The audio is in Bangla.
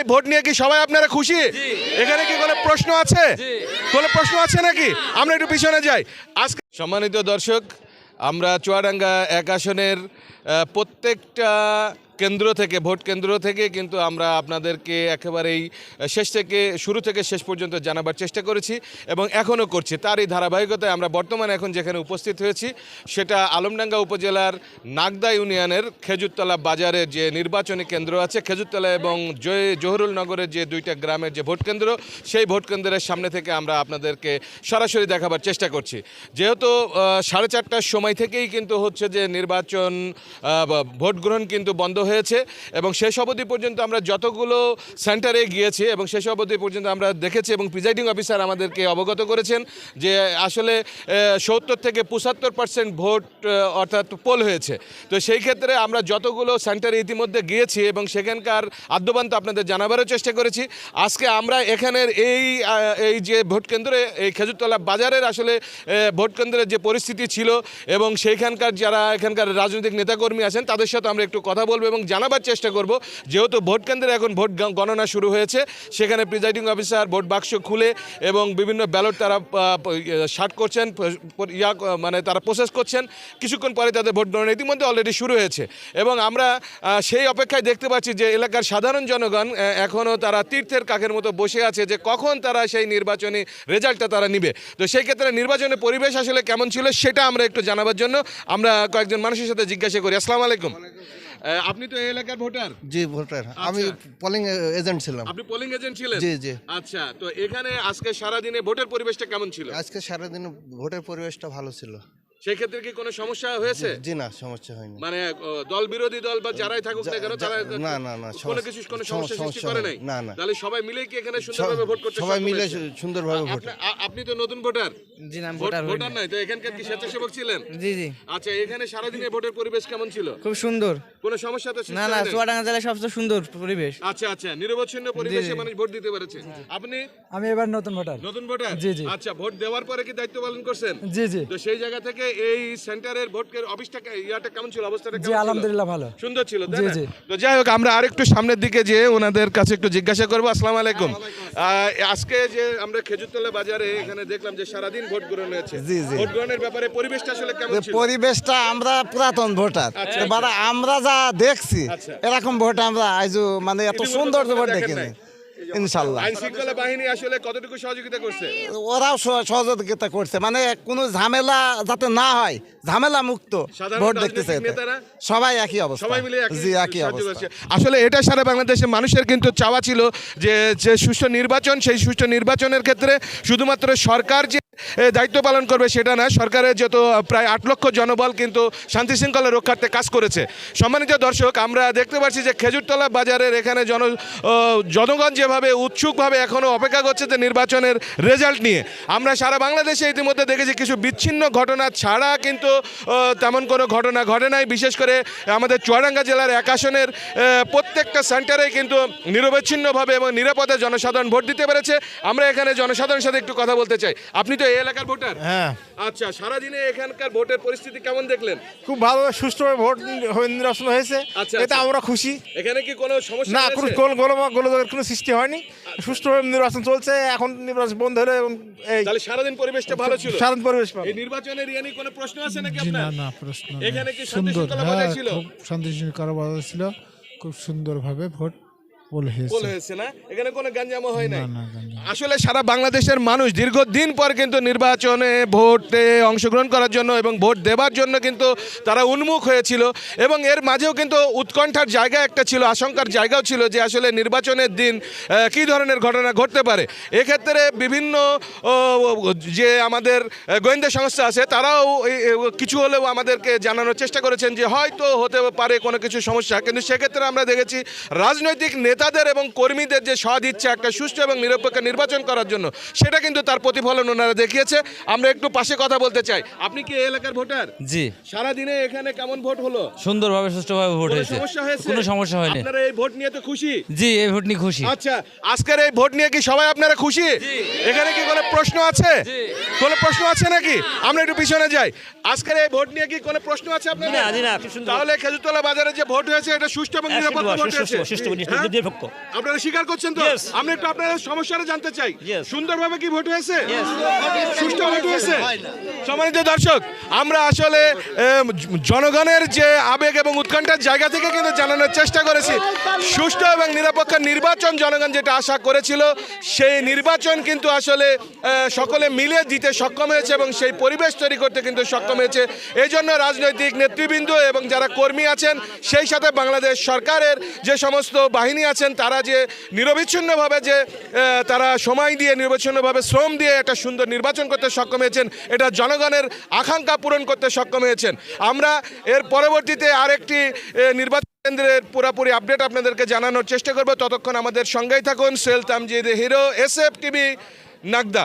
এই ভোট নিয়ে কি সবাই আপনারা খুশি? এখানে কি কোনো প্রশ্ন আছে? কোনো প্রশ্ন আছে নাকি? আমরা একটু পিছনে যাই। আজকে সম্মানিত দর্শক আমরা চুয়াডাঙ্গা এক আসনের প্রত্যেকটা কেন্দ্র থেকে, ভোট কেন্দ্র থেকে কিন্তু আমরা আপনাদেরকে একেবারেই শেষ থেকে, শুরু থেকে শেষ পর্যন্ত জানাবার চেষ্টা করেছি এবং এখনও করছি। তারই ধারাবাহিকতায় আমরা বর্তমানে এখন যেখানে উপস্থিত হয়েছি, সেটা আলমডাঙ্গা উপজেলার নাগদা ইউনিয়নের খেজুরতলা বাজারে যে নির্বাচনী কেন্দ্র আছে, খেজুরতলা এবং জয়, জহুরুল নগরের যে দুইটা গ্রামের যে ভোট কেন্দ্র, সেই ভোট কেন্দ্রের সামনে থেকে আমরা আপনাদেরকে সরাসরি দেখাবার চেষ্টা করছি। যেহেতু সাড়ে চারটার সময় থেকেই কিন্তু হচ্ছে যে নির্বাচন ভোট গ্রহণ কিন্তু বন্ধ হয়েছে এবং শেষ অবধি পর্যন্ত আমরা যতগুলো সেন্টারে গিয়েছি এবং শেষ অবধি পর্যন্ত আমরা দেখেছি এবং প্রিজাইডিং অফিসার আমাদেরকে অবগত করেছেন যে আসলে সত্তর থেকে পঁচাত্তর পার্সেন্ট ভোট অর্থাৎ পোল হয়েছে। তো সেই ক্ষেত্রে আমরা যতগুলো সেন্টারে ইতিমধ্যে গিয়েছি এবং সেখানকার আদ্যবান্ত আপনাদের জানাবারও চেষ্টা করেছি। আজকে আমরা এখানের এই এই যে ভোট কেন্দ্রে, এই খেজুরতলা বাজারের আসলে ভোট কেন্দ্রের যে পরিস্থিতি ছিল এবং সেইখানকার যারা এখানকার রাজনৈতিক নেতাকর্মী আছেন, তাদের সাথে আমরা একটু কথা বলব এবং জানাবার চেষ্টা করব। যেহেতু ভোট কেন্দ্রে এখন ভোট গণনা শুরু হয়েছে, সেখানে প্রিজাইডিং অফিসার, ভোট বাক্স খুলে এবং বিভিন্ন ব্যালট তারা শার্ট করছেন ইয়া মানে তারা প্রসেস করছেন। কিছুক্ষণ পরে তাদের ভোট গণনা ইতিমধ্যে অলরেডি শুরু হয়েছে। এবং আমরা সেই অপেক্ষায় দেখতে পাচ্ছি যে এলাকার সাধারণ জনগণ এখনও তারা তীর্থের কাকের মতো বসে আছে যে কখন তারা সেই নির্বাচনী রেজাল্টটা তারা নিবে। তো সেই ক্ষেত্রে নির্বাচনের পরিবেশ আসলে কেমন ছিল সেটা আমরা একটু জানাবার জন্য আমরা কয়েকজন মানুষের সাথে জিজ্ঞাসা করি। আসসালামু আলাইকুম। আপনি তো এই এলাকার ভোটার। জি ভোটার। আমি পোলিং এজেন্ট ছিলাম। আপনি পোলিং এজেন্ট ছিলেন? জি, জি। আচ্ছা তো এখানে আজকে সারা দিনে ভোটের পরিবেশটা কেমন ছিল? আজকে সারা দিনে ভোটের পরিবেশটা ভালো ছিল। সেই ক্ষেত্রে কি কোনো সমস্যা হয়েছে? জি না সমস্যা হয়নি। মানে দল বিরোধী দল বা যারাই থাকুক না কেন তারা না, না, না, কোনো কিছু কোনো সমস্যা সৃষ্টি করে নাই? না, না। তাহলে সবাই মিলে কি এখানে সুন্দরভাবে ভোট করতে সবাই মিলে সুন্দরভাবে ভোট আপনি- তো নতুন ভোটার। জি না ভোট- ভোটার ভোটার নাই তো এখানকার কি স্বেচ্ছাসেবক ছিলেন? জি জি। আচ্ছা এখানে সারাদিনে ভোটের পরিবেশ কেমন ছিল? খুব সুন্দর। কোনো সমস্যা তো না না চুয়াডাঙ্গা জেলায় সবচেয়ে সুন্দর পরিবেশ। আচ্ছা আচ্ছা নিরবচ্ছিন্ন পরিবেশে মানুষ ভোট দিতে পেরেছে। আপনি? আমি এবার নতুন ভোটার। নতুন ভোটার? জি, জি। আচ্ছা ভোট দেওয়ার পরে কি দায়িত্ব পালন করছেন? জি জি। তো সেই জায়গা থেকে এই সেন্টারের ভোটের অফিসটা ইয়াটা কেমন ছিল? অবস্থাটা জি আলহামদুলিল্লাহ ভালো। সুন্দর ছিল তাই না? তো যাই হোক আমরা আরেকটু সামনের দিকে যেয়ে ওনাদের কাছে একটু জিজ্ঞাসা করব। আসসালামু আলাইকুম। আহ, আজকে যে আমরা খেজুরতলা বাজারে এখানে দেখলাম যে সারাদিন ভোট গ্রহণ হয়েছে। জি, জি। ভোট গ্রহণের ব্যাপারে পরিবেশটা আসলে কেমন ছিল? পরিবেশটা আমরা পুরাতন ভোটার। আচ্ছা, এবার আমরা যা দেখছি আচ্ছা। এরকম ভোট আমরা আইজু মানে এত সুন্দর ভোট দেখেন? ইনশাল্লাহ আইন শৃঙ্খলা বাহিনী আসলে কতটুকু সহযোগিতা করছে? ওরাও সহযোগিতা করছে। মানে কোনো ঝামেলা যাতে না হয় ঝামেলা মুক্ত ভোট দেখতেছে সবাই একই অবস্থা। সবাই মিলে জি একই অবস্থা। আসলে এটা সারা বাংলাদেশের মানুষের কিন্তু চাওয়া ছিল যে যে সুষ্ঠু নির্বাচন সেই সুষ্ঠু নির্বাচনের ক্ষেত্রে শুধুমাত্র সরকার যে দায়িত্ব পালন করবে সেটা না সরকারের যত প্রায় আট লক্ষ জনবল কিন্তু শান্তি শৃঙ্খলা রক্ষার্থে কাজ করেছে। সম্মানিত দর্শক আমরা দেখতে পাচ্ছি যে খেজুরতলা বাজারের এখানে জন জনগণ যেভাবে উৎসুকভাবে এখনও অপেক্ষা করছে যে নির্বাচনের রেজাল্ট নিয়ে। আমরা সারা বাংলাদেশে ইতিমধ্যে দেখেছি কিছু বিচ্ছিন্ন ঘটনা ছাড়া কিন্তু তেমন কোনো ঘটনা ঘটে নাই। বিশেষ করে আমাদের চুয়াডাঙ্গা জেলার এক আসনের প্রত্যেকটা সেন্টারে কিন্তু নিরবচ্ছিন্নভাবে এবং নিরাপদে জনসাধারণ ভোট দিতে পেরেছে। আমরা এখানে জনসাধারণের সাথে একটু কথা বলতে চাই। আপনি তো এই এলাকার ভোটার? হ্যাঁ। আচ্ছা সারাদিনে এখানকার ভোটের পরিস্থিতি কেমন দেখলেন? খুব ভালো সুষ্ঠুভাবে ভোট হয়ে- নির্বাচন হয়েছে। আচ্ছা, এতে আচ্ছা। আমরা খুশি। এখানে কি কোনো সমস্যা না কোনো গোল গোলমা গোলযোগের কোনো সৃষ্টি হয়নি। সুষ্ঠুভাবে নির্বাচন চলছে এখন নির্বাচন বন্ধ হলে এবং এই তাহলে সারাদিন পরিবেশটা ভালো ছিল? সারাদিন পরিবেশ ভালো। এই নির্বাচনের ইয়ে নিয়ে কোনো প্রশ্ন আছে নাকি আপনার? না না প্রশ্ন এখানে কি শান্তি সুন্দর শৃঙ্খলা হ্যাঁ বজায় ছিল? খুব শান্তি শৃঙ্খলা বজায় ছিল খুব সুন্দরভাবে ভোট পোল হয়েছে হয়েছে। হয়েছে না? এখানে কোনো গঞ্জামা হয় নাই? না না আসলে সারা বাংলাদেশের মানুষ দীর্ঘদিন পর কিন্তু নির্বাচনে ভোটে অংশগ্রহণ করার জন্য এবং ভোট দেবার জন্য কিন্তু তারা উন্মুখ হয়েছিল এবং এর মাঝেও কিন্তু উৎকণ্ঠার জায়গা একটা ছিল, আশঙ্কার জায়গাও ছিল যে আসলে নির্বাচনের দিন কী ধরনের ঘটনা ঘটতে পারে। এক্ষেত্রে বিভিন্ন যে আমাদের গোয়েন্দা সংস্থা আছে, তারাও কিছু হলেও আমাদেরকে জানানোর চেষ্টা করেছেন যে হয়তো হতে পারে কোনো কিছু সমস্যা। কিন্তু সেক্ষেত্রে আমরা দেখেছি রাজনৈতিক নেতাদের এবং কর্মীদের যে সদ ইচ্ছা একটা সুষ্ঠু এবং নিরপেক্ষ নির্বাচন করার জন্য। সেটা কিন্তু তার প্রতিফলন ওনারা দেখিয়েছে। আমরা একটু পাশে কথা বলতে চাই। আপনি কি এই এলাকার ভোটার? জি। সারা দিনে এখানে কেমন ভোট হলো? সুন্দরভাবে সুষ্ঠুভাবে ভোট কোনো হয়েছে। সমস্যা হয়েছে? কোনো সমস্যা হয়নি। আপনারা এই ভোট নিয়ে তো খুশি? জি এই ভোট নিয়ে খুশি। আচ্ছা আজকের এই ভোট নিয়ে কি সবাই আপনারা খুশি? এখানে কি কোনো প্রশ্ন আছে? কোনো প্রশ্ন আছে নাকি? আমরা একটু পিছনে যাই। আজকের এই ভোট নিয়ে কি কোনো প্রশ্ন আছে আপনাদের? তাহলে খেজুরতলা বাজারে যে ভোট হয়েছে এটা সুষ্ঠু এবং নিরাপদ ভোট হয়েছে। হ্যাঁ? আপনারা স্বীকার করছেন তো. আমরা একটু আপনাদের সমস্যাটা জানতে চাই সুন্দরভাবে কি ভোট হয়েছে? সুষ্ঠু ভোট হয়েছে? সম্মানিত দর্শক আমরা আসলে জনগণের যে আবেগ এবং উৎকণ্ঠার জায়গা থেকে কিন্তু জানানোর চেষ্টা করেছি। সুষ্ঠু এবং নিরপেক্ষ নির্বাচন জনগণ যেটা আশা করেছিল সেই নির্বাচন কিন্তু আসলে সকলে মিলে দিতে সক্ষম হয়েছে এবং সেই পরিবেশ তৈরি করতে কিন্তু সক্ষম হয়েছে। এই জন্য রাজনৈতিক নেতৃবৃন্দ এবং যারা কর্মী আছেন সেই সাথে বাংলাদেশ সরকারের যে সমস্ত বাহিনী আছেন তারা যে নিরবিচ্ছিন্নভাবে যে তারা সময় দিয়ে, নির্বাচনভাবে শ্রম দিয়ে একটা সুন্দর নির্বাচন করতে সক্ষম হয়েছেন। এটা জনগণের আকাঙ্ক্ষা পূরণ করতে সক্ষম হয়েছেন। আমরা এর পরবর্তীতে আরেকটি নির্বাচন কেন্দ্রের পুরোপুরি আপডেট আপনাদেরকে জানানোর চেষ্টা করব। ততক্ষণ আমাদের সঙ্গেই থাকুন। Sell Tamjid Hero S F TV, Nagda.